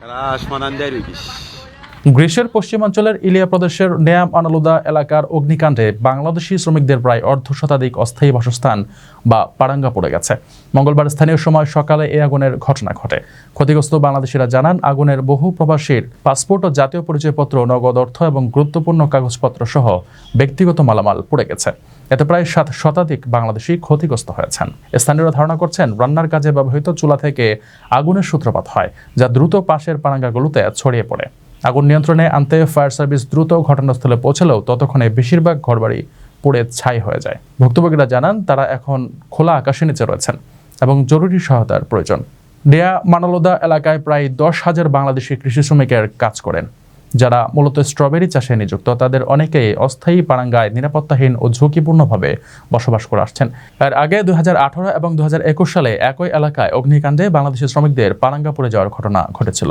Kalaş Manandero'ymuş. গ্রীষ্মের পশ্চিমাঞ্চলের ইলিয়া প্রদেশের নেয়াম আনালুদা এলাকার অগ্নিকাণ্ডে বাংলাদেশি শ্রমিকদের প্রায় অর্ধ শতাধিক অস্থায়ী বাসস্থান বা পারাঙ্গা পড়ে গেছে। মঙ্গলবার স্থানীয় সময় সকালে এই আগুনের ঘটনা ঘটে। ক্ষতিগ্রস্ত বাংলাদেশিরা জানান, আগুনের বহু প্রবাসীর পাসপোর্ট ও জাতীয় পরিচয়পত্র, নগদ অর্থ এবং গুরুত্বপূর্ণ কাগজপত্র সহ ব্যক্তিগত মালামাল পড়ে গেছে। এতে প্রায় সাত শতাধিক বাংলাদেশি ক্ষতিগ্রস্ত হয়েছেন। স্থানীয়রা ধারণা করছেন, রান্নার কাজে ব্যবহৃত চুলা থেকে আগুনের সূত্রপাত হয়, যা দ্রুত পাশের পারাঙ্গাগুলোতে ছড়িয়ে পড়ে। আগুন নিয়ন্ত্রণে আনতে ফায়ার সার্ভিস দ্রুত ঘটনাস্থলে পৌঁছলেও ততক্ষণে বেশিরভাগ ঘরবাড়ি পুড়ে ছাই হয়ে যায়। ভুক্তভোগীরা জানান, তারা এখন খোলা আকাশের নিচে রয়েছেন এবং জরুরি সহায়তার প্রয়োজন। ডেয়া মানালোদা এলাকায় প্রায় দশ হাজার বাংলাদেশি কৃষি শ্রমিকের কাজ করেন, যারা মূলত স্ট্রবেরি চাষে নিযুক্ত। তাদের অনেকেই অস্থায়ী পারাঙ্গায় নিরাপত্তাহীন ও ঝুঁকিপূর্ণভাবে বসবাস করে আসছেন। এর আগে দুই হাজার আঠারো এবং দুই হাজার একুশ সালে একই এলাকায় অগ্নিকাণ্ডে বাংলাদেশি শ্রমিকদের পারাঙ্গা পড়ে যাওয়ার ঘটনা ঘটেছিল।